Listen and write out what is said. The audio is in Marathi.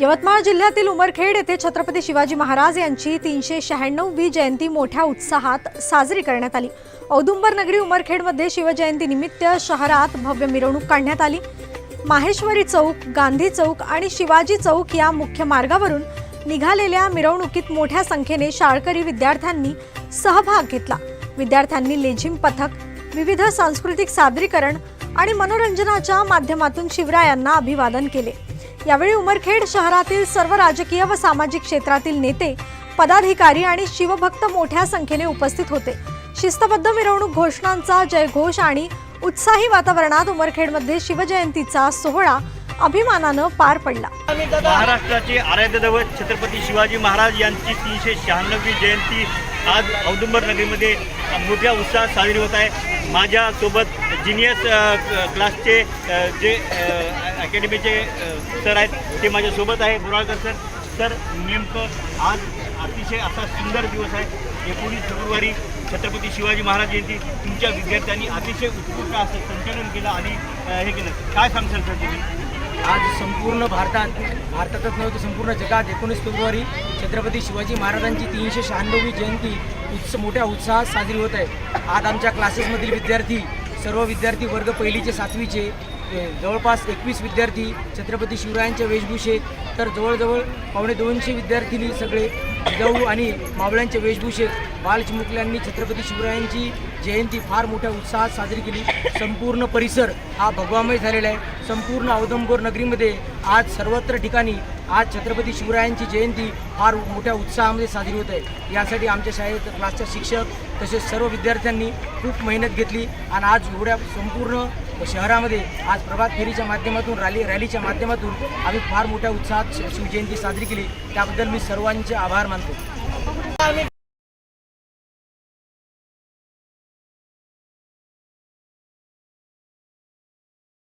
यवतमाळ जिल्ह्यातील उमरखेड येथे छत्रपती शिवाजी महाराज यांची तीनशे शहाण्णववी जयंती मोठ्या उत्साहात साजरी करण्यात आली. औदुंबर नगरी उमरखेडमध्ये शिवजयंतीनिमित्त शहरात भव्य मिरवणूक काढण्यात आली. माहेश्वरी चौक गांधी चौक आणि शिवाजी चौक या मुख्य मार्गावरून निघालेल्या मिरवणुकीत मोठ्या संख्येने शाळकरी विद्यार्थ्यांनी सहभाग घेतला. विद्यार्थ्यांनी लेझिम पथक विविध सांस्कृतिक सादरीकरण आणि मनोरंजनाच्या माध्यमातून शिवरायांना अभिवादन केले. यावेळी उमरखेड शहरातील सर्व राजकीय व सामाजिक क्षेत्रातील नेते पदाधिकारी आणि शिवभक्त मोठ्या संख्येने उपस्थित होते. शिस्तबद्ध मिरवणूक घोषणांचा जयघोष आणि उत्साही वातावरणात उमरखेडमध्ये शिवजयंतीचा सोहळा अभिमानानं पार पडला. महाराष्ट्राचे आराध्य दैवत छत्रपती शिवाजी महाराज यांची तीनशे शहाण्णवी जयंती आज औदुंबर नगरीमध्ये मोठ्या उत्साहात साजरी होत आहे. माझ्यासोबत जिनियस क्लासचे जे अकॅडमीचे सर आहेत ते माझ्यासोबत आहे बोराळकर सर. सर नेमकं आज अतिशय असा सुंदर दिवस आहे. एकोणीस फेब्रुवारी छत्रपती शिवाजी महाराज जयंती. तुमच्या विद्यार्थ्यांनी अतिशय उत्कृष्ट असं संचलन केलं आणि हे केलं. काय सांगशाल सर तुम्ही? आज संपूर्ण भारतात भारतातच नव्हे तर संपूर्ण जगात एकोणीस फेब्रुवारी छत्रपती शिवाजी महाराजांची तीनशे शहाण्णवी जयंती उत्स मोठ्या उत्साहात साजरी होत आहे. आज आमच्या क्लासेसमधील विद्यार्थी सर्व विद्यार्थी वर्ग पहिलीचे सातवीचे जवळपास एकवीस विद्यार्थी छत्रपती शिवरायांच्या वेशभूषेत तर जवळजवळ पावणे दोनशे विद्यार्थिनी सगळे जाऊ आणि मावळ्यांच्या वेशभूषेत बालचिमुकल्यांनी छत्रपती शिवरायांची जयंती फार मोठ्या उत्साहात साजरी केली. संपूर्ण परिसर हा भगवामय झालेला आहे. संपूर्ण औदंबोर नगरीमध्ये आज सर्वत्र ठिकाणी आज छत्रपती शिवरायांची जयंती फार मोठ्या उत्साहामध्ये साजरी होत आहे. यासाठी आमच्या शाळेत क्लासच्या शिक्षक तसेच सर्व विद्यार्थ्यांनी खूप मेहनत घेतली आणि आज एवढ्या संपूर्ण शहरामध्ये आज प्रभात फेरीच्या माध्यमातून रॅली रॅलीच्या माध्यमातून आम्ही फार मोठ्या उत्साहात शिवजयंती साजरी केली. त्याबद्दल मी सर्वांचे आभार मानतो.